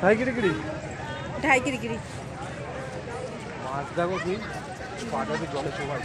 ঢাই কিরি কিরি ঢাই কিরি কিরি মাছ দেখো কি? পাটাতে জলে চোখায়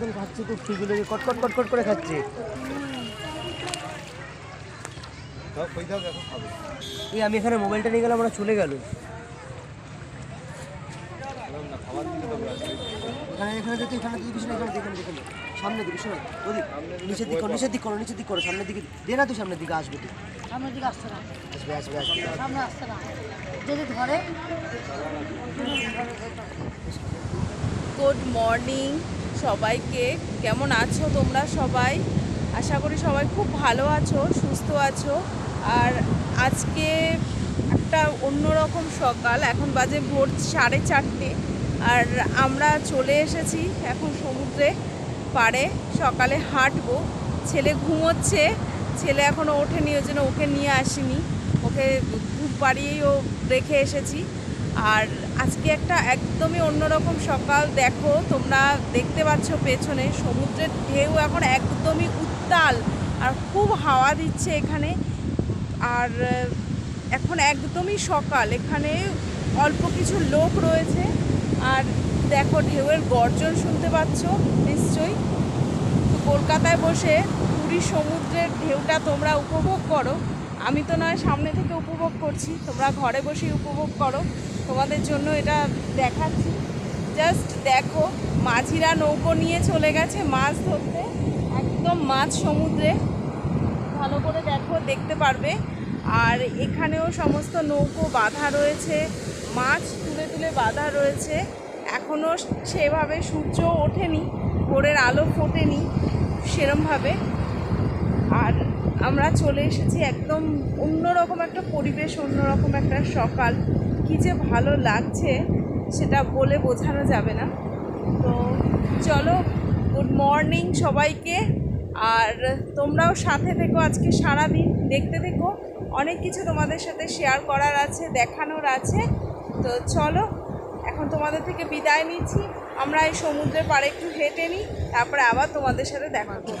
মতন খাচ্ছে খুব ঠিক লেগে কটকট কটকট করে খাচ্ছে। এই আমি এখানে মোবাইলটা নিয়ে গেলাম আমরা চলে গেল। তো এখানে এখানে দেখি এখানে দিকে পিছনে এখানে দেখেন দেখেন সামনে দিকে শোনো ওদিক নিচের দিক করো নিচের দিক করো নিচের দিক করো সামনের দিকে দে না তুই সামনের দিকে আসবে তুই সামনের দিকে আসতে না। আসবে আসবে আসবে। সামনে আসতে না। যদি ধরে গুড মর্নিং সবাইকে। কেমন আছো তোমরা সবাই? আশা করি সবাই খুব ভালো আছো, সুস্থ আছো। আর আজকে একটা অন্যরকম সকাল। এখন বাজে ভোর সাড়ে চারটে। আর আমরা চলে এসেছি এখন সমুদ্রে পাড়ে। সকালে হাঁটবো। ছেলে ঘুমোচ্ছে। ছেলে এখনও ওঠেনি, ওই জন্য ওকে নিয়ে আসিনি। ওকে ঘুম পাড়িয়েই ও রেখে এসেছি। আর আজকে একটা একদমই অন্যরকম সকাল, দেখো তোমরা দেখতে পাচ্ছ পেছনে সমুদ্রের ঢেউ এখন একদমই উত্তাল আর খুব হাওয়া দিচ্ছে এখানে। আর এখন একদমই সকাল, এখানে অল্প কিছু লোক রয়েছে। আর দেখো ঢেউয়ের গর্জন শুনতে পাচ্ছ নিশ্চয়ই। কলকাতায় বসে পুরী সমুদ্রের ঢেউটা তোমরা উপভোগ করো। আমি তো নয়, সামনে থেকে উপভোগ করছি, তোমরা ঘরে বসেই উপভোগ করো। তোমাদের জন্য এটা দেখাচ্ছি। জাস্ট দেখো, মাঝিরা নৌকো নিয়ে চলে গেছে মাছ ধরতে। একদম মাছ সমুদ্রে। ভালো করে দেখো, দেখতে পারবে। আর এখানেও সমস্ত নৌকো বাধা রয়েছে। মাছ তুলে তুলে বাঁধা রয়েছে। এখনও সেভাবে সূর্য ওঠেনি, ভোরের আলো ফোটেনি সেরমভাবে। আমরা চলে এসেছি একদম অন্যরকম একটা পরিবেশ, অন্যরকম একটা সকাল। কী যে ভালো লাগছে, সেটা বলে বোঝানো যাবে না। তো চলো গুড মর্নিং সবাইকে। আর তোমরাও সাথে থেকো আজকে সারাদিন। দেখতে থেকো, অনেক কিছু তোমাদের সাথে শেয়ার করার আছে, দেখানোর আছে। তো চলো, এখন তোমাদের থেকে বিদায় নিচ্ছি। আমরা এই সমুদ্রের পাড়ে একটু হেঁটে নিই, তারপরে আবার তোমাদের সাথে দেখা করব।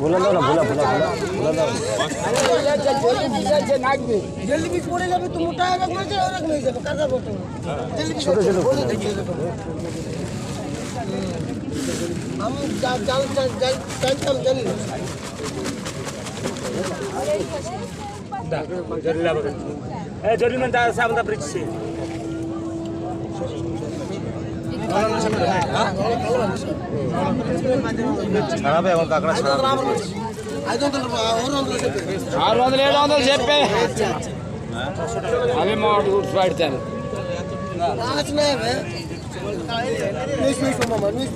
বলে দাও না ভোলা ভোলা ভোলা ভোলা দাও জলদি পড়ে যাবে মোটা করতে জলদি ছোট ছোট। আমি জাল জাল জাল কাঁকড়া ছাড়াবে ఐదు వందలు ఆరు వందలు చెప్పి ఆరు వందలు ఏడు వందలు చెప్పే అవి మా రూట్స్ పెడతాను రాసినాయే న్యూస్ న్యూస్ మామ న్యూస్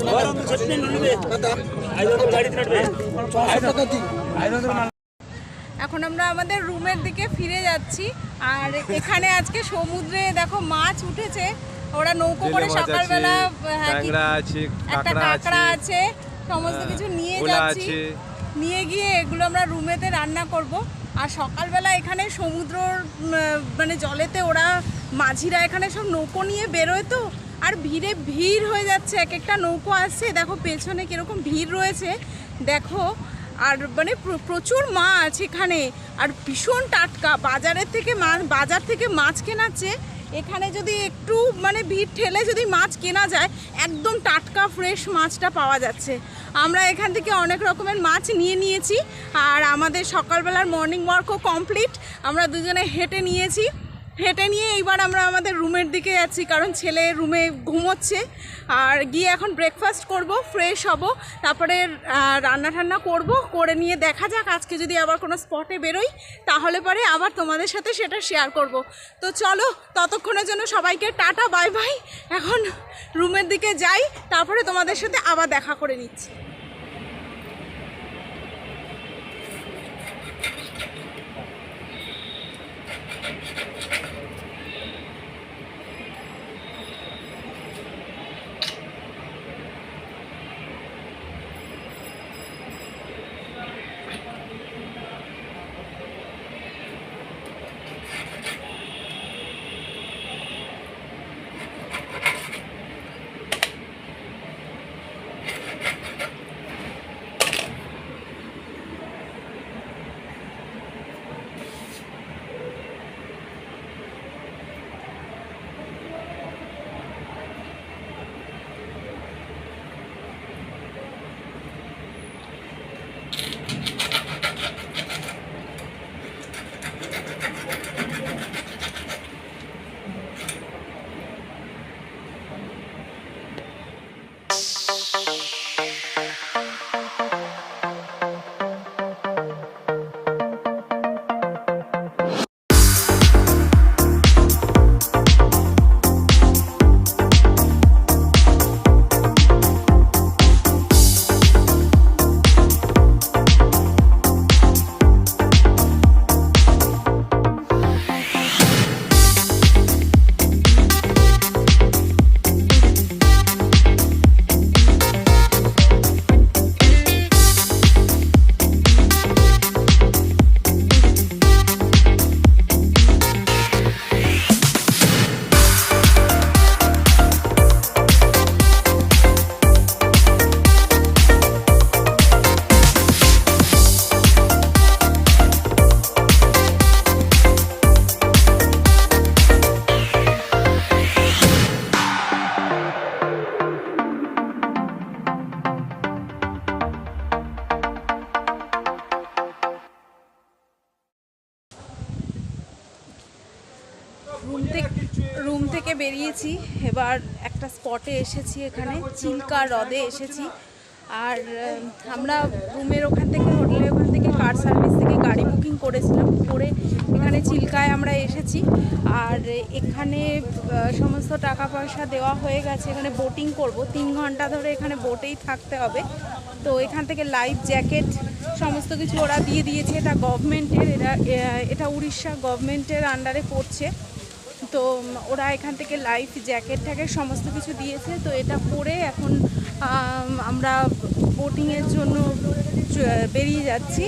এখন আমরা আমাদের রুমের দিকে ফিরে যাচ্ছি আর এখানে আজকে সমুদ্রে দেখো মাছ উঠেছে ওরা নৌকো করে সকালবেলা হ্যাঁ, কি- ট্যাংরা আছে একটা কাঁকড়া কাঁকড়া আছে আছে সমস্ত হ্যাঁ, কিছু নিয়ে যাচ্ছি। নিয়ে গিয়ে এগুলো আমরা রুমেতে রান্না করব। আর সকালবেলা এখানে সমুদ্রর মানে জলেতে ওরা মাঝিরা এখানে সব নৌকো নিয়ে বেরোয় তো আর ভিড়ে ভিড় হয়ে যাচ্ছে এক একটা নৌকো আসছে। দেখো পেছনে কীরকম ভিড় রয়েছে দেখো। আর মানে প্রচুর মাছ এখানে আর ভীষণ টাটকা। বাজারের থেকে মাছ বাজার থেকে মাছ কেনাচ্ছে এখানে যদি একটু মানে ভিড় ঠেলে যদি মাছ কেনা যায়, একদম টাটকা ফ্রেশ মাছটা পাওয়া যাচ্ছে। আমরা এখান থেকে অনেক রকমের মাছ নিয়ে নিয়েছি, আর আমাদের সকালবেলার মর্নিং ওয়ার্কও কমপ্লিট আমরা দুজনে হেঁটে নিয়েছি। হেঁটে নিয়ে এইবার আমরা আমাদের রুমের দিকে যাচ্ছি কারণ ছেলে রুমে ঘুমোচ্ছে। আর গিয়ে এখন ব্রেকফাস্ট করব ফ্রেশ হব, তারপরে রান্না ঠান্না করব, করে নিয়ে দেখা যাক, আজকে যদি আবার কোনো স্পটে বেরোই, তাহলে পরে আবার তোমাদের সাথে সেটা শেয়ার করব। তো চলো, ততক্ষণের জন্য সবাইকে টাটা বাই বাই এখন রুমের দিকে যাই, তারপরে তোমাদের সাথে আবার দেখা করে নিচ্ছি। বেরিয়েছি, এবার একটা স্পটে এসেছি এখানে, চিল্কা হ্রদে এসেছি। আর আমরা রুমের ওখান থেকে, হোটেলের ওখান থেকে, কার সার্ভিস থেকে গাড়ি বুকিং করেছিলাম, করে এখানে চিল্কায় আমরা এসেছি। আর এখানে সমস্ত টাকা পয়সা দেওয়া হয়ে গেছে, এখানে বোটিং করব। তিন ঘণ্টা ধরে এখানে বোটেই থাকতে হবে। তো এখান থেকে লাইফ জ্যাকেট সমস্ত কিছু ওরা দিয়ে দিয়েছে। এটা গভর্নমেন্টের এটা এটা উড়িষ্যা গভর্নমেন্টের আন্ডারে পড়ছে। তো ওরা এখান থেকে লাইফ জ্যাকেট ট্যাকেট সমস্ত কিছু দিয়েছে। তো এটা পরে এখন আমরা বোটিংয়ের জন্য বেরিয়ে যাচ্ছি।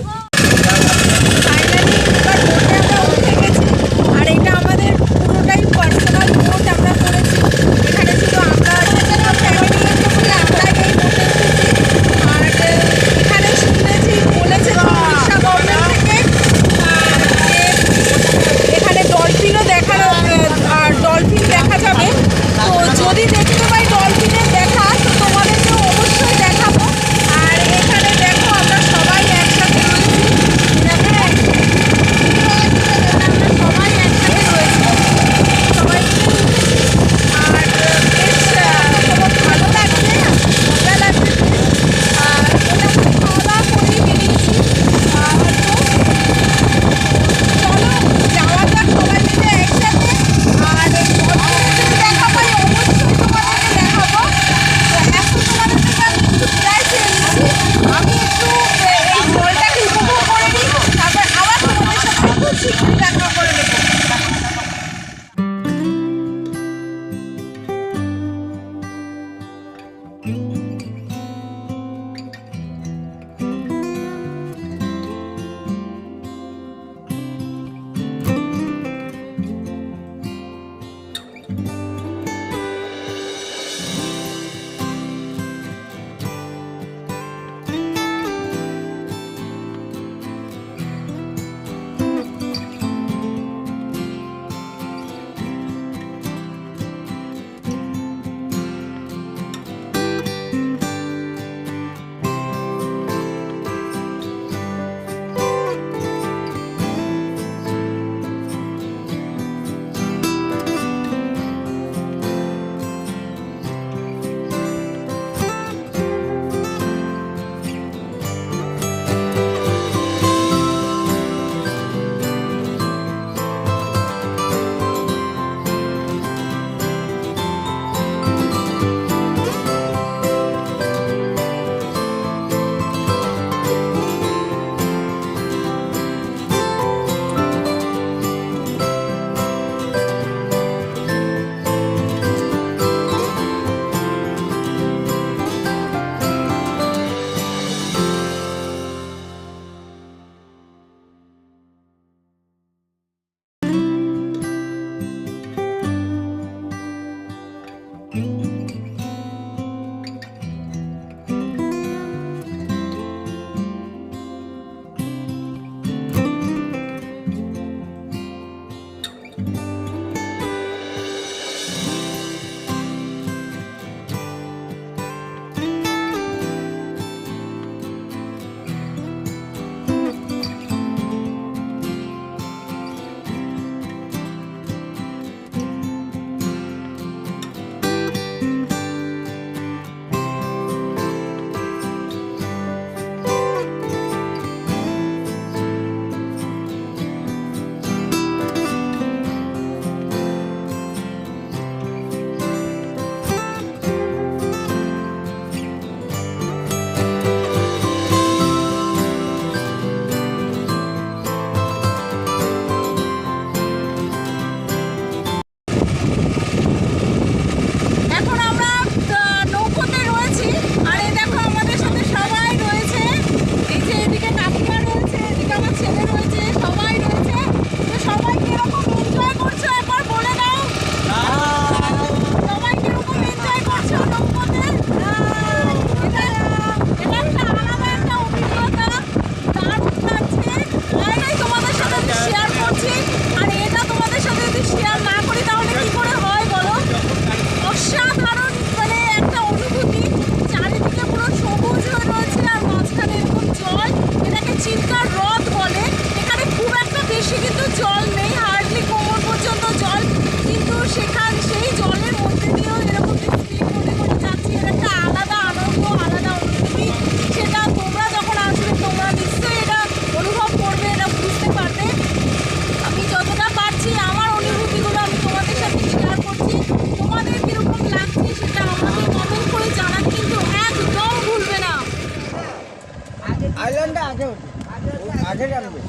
আগে জানবে।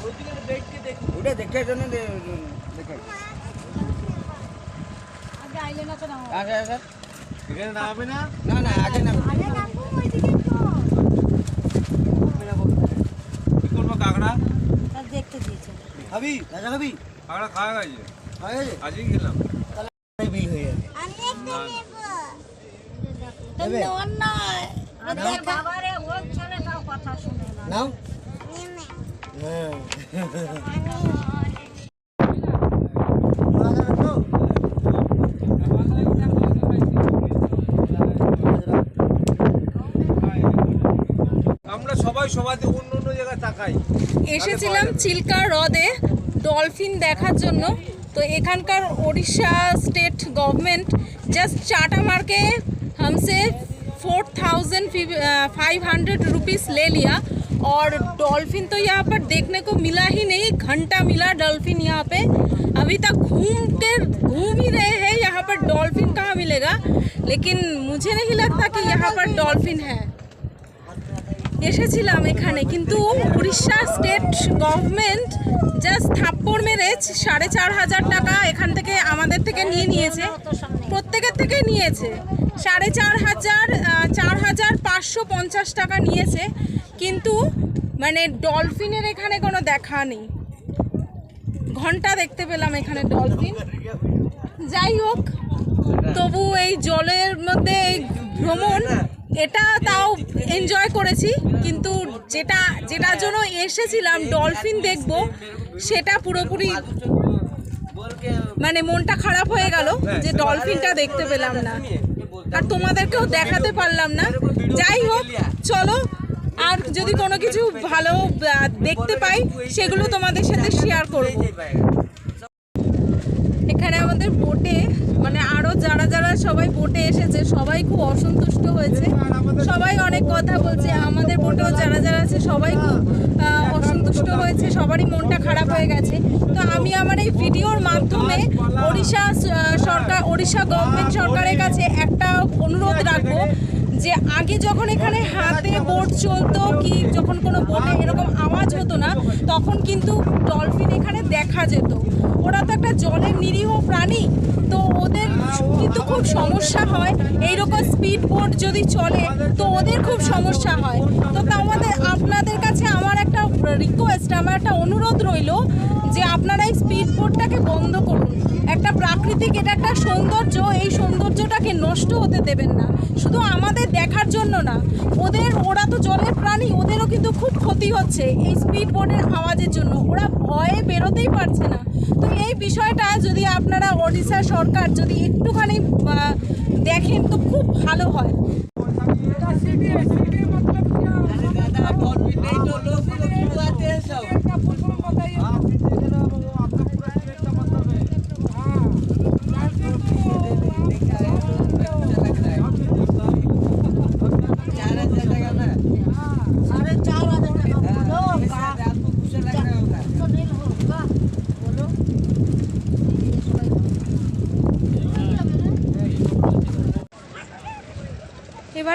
ওটা দেখে জন্য দেখে আগে আইলে না তো না আগে। এখানে নামবে না? না না আগে নামবে। আগে নামবো ওইদিকে তো। কি করব কাঁকড়া? দেখতে দিয়েছে। খাবি? রাজা খাবি? কাঁকড়া খাওয়া গেছে। হয়ে গেছে? আজই খেলাম। বিল হয়ে যাবে। বাবারে ওর কথা শুনে না। আমরা সবাই সবাইতে অন্য অন্য জায়গায় তাকাই এসেছিলাম চিল্কা হ্রদে ডলফিন দেখার জন্য তো এখানকার उड़ीसा स्टेट गवर्नमेंट जस्ट चाटा मार के हमसे four thousand five hundred rupees ले लिया और डॉल्फिन तो यहाँ पर देखने को मिला ही नहीं, घंटा मिला डॉल्फिन यहाँ पे। अभी तक घूम के, घूम ही रहे हैं, यहाँ पर डॉल्फिन कहाँ मिलेगा? लेकिन मुझे नहीं लगता कि यहाँ पर डॉल्फिन है। এসেছিলাম এখানে, কিন্তু উড়িষ্যা স্টেট গভর্নমেন্ট জাস্ট থাপ্পড় মেরে সাড়ে চার হাজার টাকা এখান থেকে আমাদের থেকে নিয়ে নিয়েছে। প্রত্যেকের থেকে নিয়েছে। সাড়ে চার হাজার চার হাজার পাঁচশো পঞ্চাশ টাকা নিয়েছে, কিন্তু মানে ডলফিনের এখানে কোনো দেখা নেই। ঘণ্টা দেখতে পেলাম এখানে ডলফিন। যাই হোক, তবু এই জলের মধ্যে এই ভ্রমণ এটা তাও এনজয় করেছি, কিন্তু যেটা, যেটার জন্য এসেছিলাম ডলফিন দেখব, সেটা পুরোপুরি মানে মনটা খারাপ হয়ে গেল যে ডলফিনটা দেখতে পেলাম না। আর তোমাদেরকেও দেখাতে পারলাম না। যাই হোক, চলো, আর যদি কোনো কিছু ভালো দেখতে পাই, সেগুলো তোমাদের সাথে শেয়ার করব। এখানে আমাদের বোটে মানে আরও যারা যারা সবাই বোটে এসেছে, সবাই খুব অসন্তুষ্ট হয়েছে। সবাই অনেক কথা বলছে, আমাদের বোটেও যারা যারা আছে, সবাই খুব অসন্তুষ্ট হয়েছে, সবারই মনটা খারাপ হয়ে গেছে। তো আমি আমার এই ভিডিওর মাধ্যমে ওড়িশা সরকার, ওড়িশা গভর্নমেন্ট সরকারের কাছে একটা অনুরোধ রাখব যে আগে যখন এখানে হাতে বোট চলতো কি যখন কোনো বোটে এরকম আওয়াজ হতো না, তখন কিন্তু ডলফিন এখানে দেখা যেত। ওরা তো একটা জলের নিরীহ প্রাণী, তো ওদের কিন্তু খুব সমস্যা হয়। এইরকম স্পিড বোট যদি চলে, তো ওদের খুব সমস্যা হয়। তো আমাদের, আপনাদের কাছে আমার একটা রিকোয়েস্ট আমার একটা অনুরোধ রইল যে আপনারা এই স্পিড বোটটাকে বন্ধ করুন। একটা প্রাকৃতিক এটা একটা সৌন্দর্য এই সৌন্দর্যটাকে নষ্ট হতে দেবেন না শুধু আমাদের দেখার জন্য না ওদের ওরা তো জলের প্রাণী ওদেরও কিন্তু খুব ক্ষতি হচ্ছে এই স্পিড বোটের আওয়াজের জন্য ওরা ভয়ে বেরোতেই পারছে না তো এই বিষয়টা যদি আপনারা ওড়িশা সরকার যদি একটুখানি দেখেন তো খুব ভালো হয়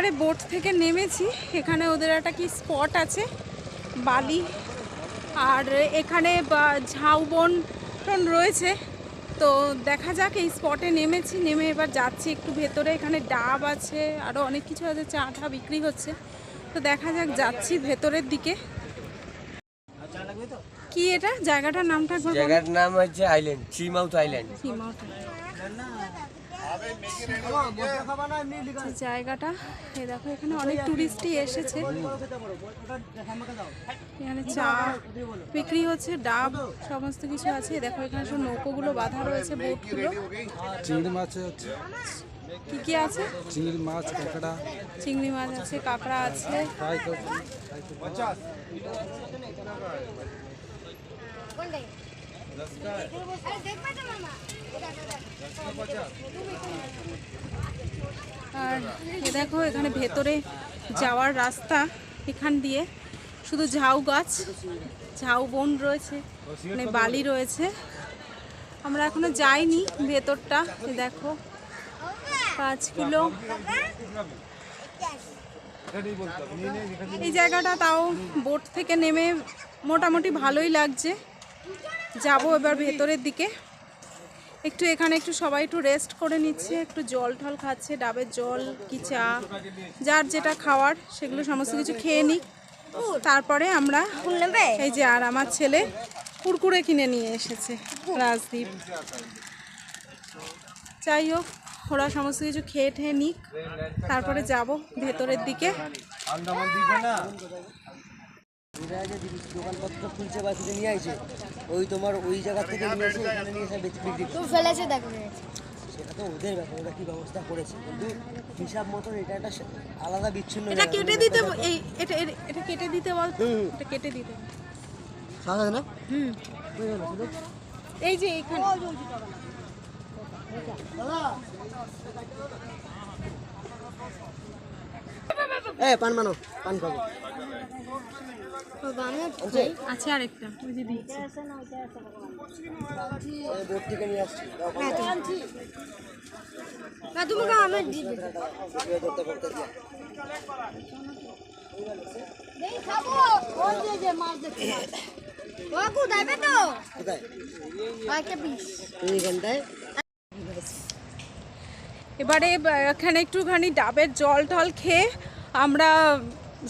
এবারে বোট থেকে নেমেছি। এখানে ওদের একটা কি স্পট আছে বালি। আর এখানে ঝাউবন টন রয়েছে। তো দেখা যাক এই স্পটে নেমেছি। নেমে এবার যাচ্ছি একটু ভেতরে। এখানে ডাব আছে আরও অনেক কিছু আছে চা টা বিক্রি হচ্ছে। তো দেখা যাক যাচ্ছি ভেতরের দিকে। কি এটা? জায়গাটার নামটা জায়গার নাম হচ্ছে আইল্যান্ড সি মাউথ আইল্যান্ড জায়গাটা এ দেখো এখানে অনেক টুরিস্টই এসেছে। এখানে চা বিক্রি হচ্ছে ডাব সমস্ত কিছু আছে। দেখো এখানে সব নৌকোগুলো বাঁধা রয়েছে বোটগুলো। চিংড়ি মাছ আছে। কি কি আছে? চিংড়ি মাছ কাঁকড়া। চিংড়ি মাছ আছে কাঁকড়া আছে। করছি আর দেখো, এখানে ভেতরে যাওয়ার রাস্তা এখান দিয়ে। শুধু ঝাউ গাছ, ঝাউ বন রয়েছে মানে বালি রয়েছে। আমরা এখনও যাইনি ভেতরটা দেখো। পাঁচ কিলো। এই জায়গাটা তাও বোট থেকে নেমে মোটামুটি ভালোই লাগছে। যাব এবার ভেতরের দিকে। একটু এখানে একটু সবাই একটু রেস্ট করে নিচ্ছে, একটু জল টল খাচ্ছে, ডাবের জল, কি চা, যার যেটা খাওয়ার সেগুলো সমস্ত কিছু খেয়ে নিই তারপরে আমরা এই যে আর আমার ছেলে কুরকুরে কিনে নিয়ে এসেছে, রাজদীপ। যাই হোক, ওরা সমস্ত কিছু খেয়ে ঠেয়ে নিক। তারপরে যাব ভেতরের দিকে। ওরা যে দোকানপত্র খুলছে বা কিছু নিয়ে আসে ওই তোমার ওই জায়গা থেকে নিয়ে এসে এখানে নিয়ে এসে বেশি বিক্রি করে। ফেলেছে দেখো। সেটা তো ওদের ব্যাপার ওরা কি ব্যবস্থা করেছে? কিন্তু হিসাব মতন এটা একটা আলাদা বিচ্ছিন্ন এটা কেটে দিতে এই এটা এটা- কেটে দিতে বল। এটা কেটে দিতে। সাদা না? হুম। এই যে এইখানে। এ পান মানো পান খাব আছে আরেকটা ওই যে দিচ্ছি ওই বোর্ড থেকে নিয়ে আসছি দাও পান খাও। না তুমি খাও, আমি দিয়ে দেবো। ভিডিও করতে করতে দিয়া। এই খাব। ওই যে যে মাছ দেখছি বাবু দেবে তো? কোথায়? একটা পিস এইখানটায় এবারে এখানে একটুখানি ডাবের জল টল খেয়ে আমরা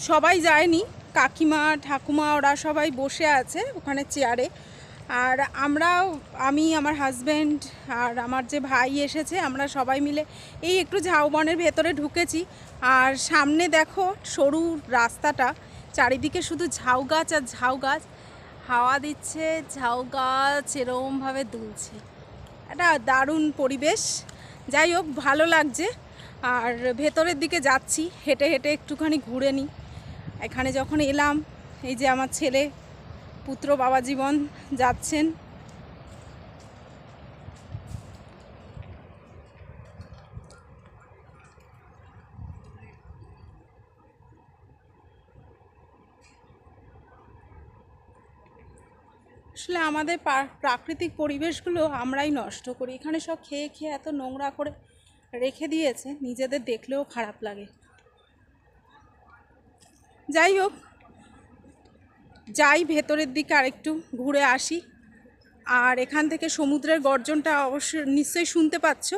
সবাই যাইনি। কাকিমা, ঠাকুমা, ওরা সবাই বসে আছে ওখানে চেয়ারে আর আমরাও, আমি, আমার হাজব্যান্ড আর আমার যে ভাই এসেছে, আমরা সবাই মিলে এই একটু ঝাউবনের ভেতরে ঢুকেছি। আর সামনে দেখো সরু রাস্তাটা, চারিদিকে শুধু ঝাউ গাছ আর ঝাউ গাছ। হাওয়া দিচ্ছে, ঝাউ গাছ এরমভাবে দুলছে। একটা দারুণ পরিবেশ। যাই হোক, ভালো লাগছে। আর ভেতরের দিকে যাচ্ছি, হেঁটে হেঁটে একটুখানি ঘুরে নিই। এখানে যখন এলাম, এই যে আমার ছেলে, পুত্র বাবা জীবন যাচ্ছেন। আসলে আমাদের প্রাকৃতিক পরিবেশগুলো আমরাই নষ্ট করি। এখানে সব খেয়ে খেয়ে এত নোংরা করে রেখে দিয়েছে, নিজেদের দেখলেও খারাপ লাগে। যাই হোক, যাই ভেতরের দিকে আরেকটু ঘুরে আসি। আর এখান থেকে সমুদ্রের গর্জনটা অবশ্যই নিশ্চয়ই শুনতে পাচ্ছ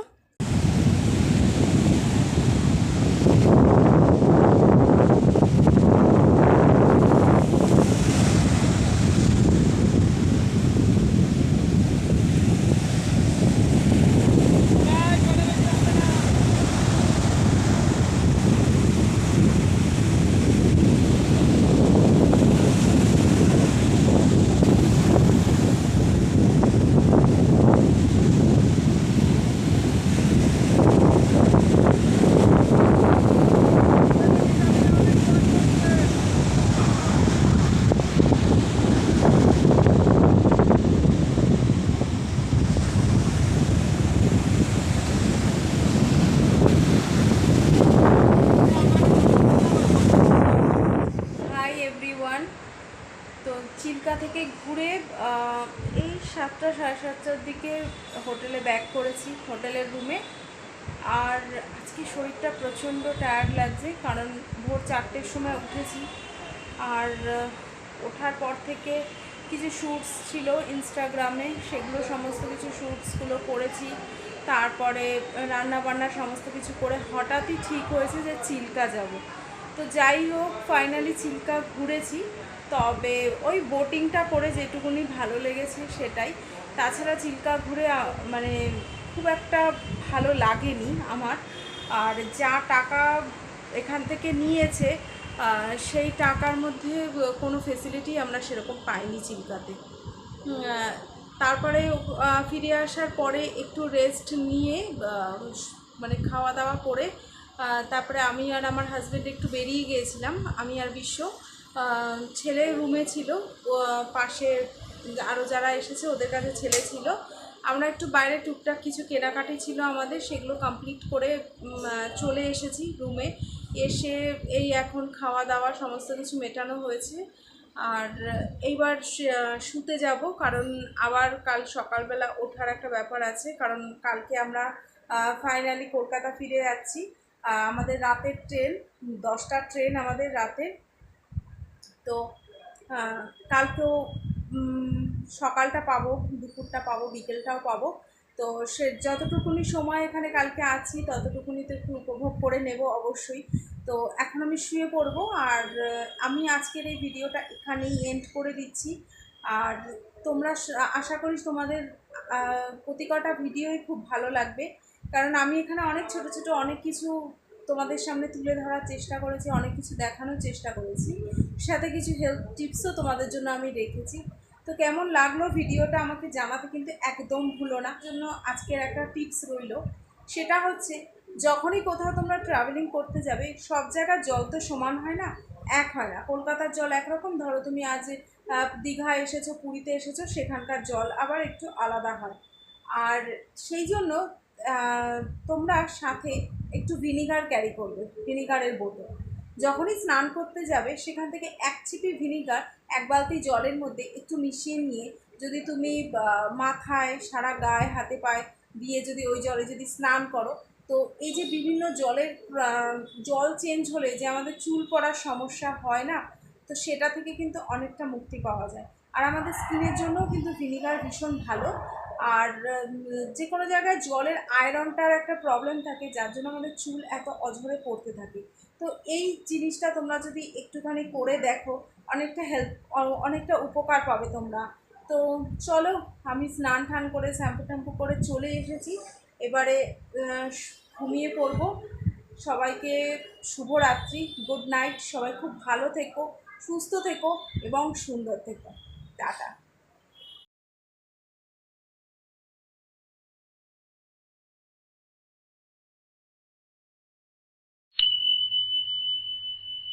হাই এভরিওয়ান তো চিল্কা থেকে ঘুরে আহ, এই সাতটা সাড়ে সাতটার দিকে হোটেলে ব্যাক করেছি হোটেলের রুমে আর আজকে শরীরটা প্রচণ্ড টায়ার্ড লাগছে কারণ ভোর চারটের সময় উঠেছি। আর ওঠার পর থেকে কিছু শ্যুটস ছিল ইনস্টাগ্রামে সেগুলো সমস্ত কিছু শ্যুটসগুলো করেছি। তারপরে রান্না বান্না সমস্ত কিছু করে হঠাৎই ঠিক হয়েছে যে চিল্কা যাব। তো যাই হোক ফাইনালি চিল্কা ঘুরেছি। তবে ওই বোটিংটা করে যেটুকুনি ভালো লেগেছে সেটাই। তাছাড়া চিল্কা ঘুরে মানে খুব একটা ভালো লাগেনি আমার। আর যা টাকা এখান থেকে নিয়েছে সেই টাকার মধ্যে কোনো ফেসিলিটি আমরা সেরকম পাইনি চিল্কাতে। তারপরে ফিরে আসার পরে একটু রেস্ট নিয়ে মানে খাওয়া দাওয়া করে তারপরে আমি আর আমার হাজব্যান্ড একটু বেরিয়ে গিয়েছিলাম, আমি আর বিশ্ব। ছেলে রুমে ছিল পাশে আরও যারা এসেছে, ওদের কাছে ছেলে ছিল। আমরা একটু বাইরে টুকটাক কিছু কেনাকাটি ছিল আমাদের, সেগুলো কমপ্লিট করে চলে এসেছি রুমে এসে এই এখন খাওয়া দাওয়া সমস্ত কিছু মেটানো হয়েছে। আর এইবার শুতে যাব, কারণ আবার কাল সকালবেলা ওঠার একটা ব্যাপার আছে, কারণ কালকে আমরা ফাইনালি কলকাতা ফিরে যাচ্ছি। আমাদের রাতের ট্রেন দশটার ট্রেন আমাদের রাতে। তো কালকেও সকালটা পাবো, দুপুরটা পাবো, বিকেলটাও পাবো। তো সে যতটুকুনি সময় এখানে কালকে আছি ততটুকুনি তো একটু উপভোগ করে নেব অবশ্যই। তো এখন আমি শুয়ে পড়ব আর আমি আজকের এই ভিডিওটা এখানেই এন্ড করে দিচ্ছি। আর তোমরা আশা করি তোমাদের আহ, প্রতি কটা ভিডিওই খুব ভালো লাগবে। কারণ আমি এখানে অনেক ছোট ছোট অনেক কিছু তোমাদের সামনে তুলে ধরার চেষ্টা করেছি অনেক কিছু দেখানোর চেষ্টা করেছি। সাথে কিছু হেলথ টিপসও তোমাদের জন্য আমি রেখেছি। তো কেমন লাগল ভিডিওটা আমাকে জানাতে কিন্তু একদম ভুলো না। জন্য আজকের একটা টিপস রইল। সেটা হচ্ছে, যখনই কোথাও তোমরা ট্রাভেলিং করতে যাবে, সব জায়গার জল তো সমান হয় না? এক হয় না। কলকাতার জল একরকম। ধরো তুমি আজ দীঘা এসেছ, পুরীতে এসেছ, সেখানকার জল আবার একটু আলাদা হয়। আর সেই জন্য তোমরা সাথে একটু ভিনিগার ক্যারি করবে ভিনিগারের বোতল। যখনই স্নান করতে যাবে, সেখান থেকে এক ছিপি ভিনিগার এক বালতি জলের মধ্যে একটু মিশিয়ে নিয়ে যদি তুমি মাথায় সারা গায়ে, হাতে পায়ে দিয়ে যদি ওই জলে যদি স্নান করো, তো এই যে বিভিন্ন জলের জল চেঞ্জ হলে যে আমাদের চুল পড়ার সমস্যা হয় না, তো সেটা থেকে কিন্তু অনেকটা মুক্তি পাওয়া যায়। আর আমাদের স্কিনের জন্যও কিন্তু ভিনিগার ভীষণ ভালো। আর যে কোনো জায়গায় জলের আয়রনটার একটা প্রবলেম থাকে, যার জন্য আমাদের চুল এত অঝরে পড়তে থাকে। তো এই জিনিসটা তোমরা যদি একটুখানি করে দেখো অনেকটা হেল্প অনেকটা উপকার পাবে তোমরা। তো চলো, আমি স্নান টান করে, শ্যাম্পু ট্যাম্পু করে চলে এসেছি। এবারে ঘুমিয়ে পড়ব। সবাইকে শুভরাত্রি গুড নাইট সবাই খুব ভালো থেকো, সুস্থ থেকো এবং সুন্দর থেকো। টাটা।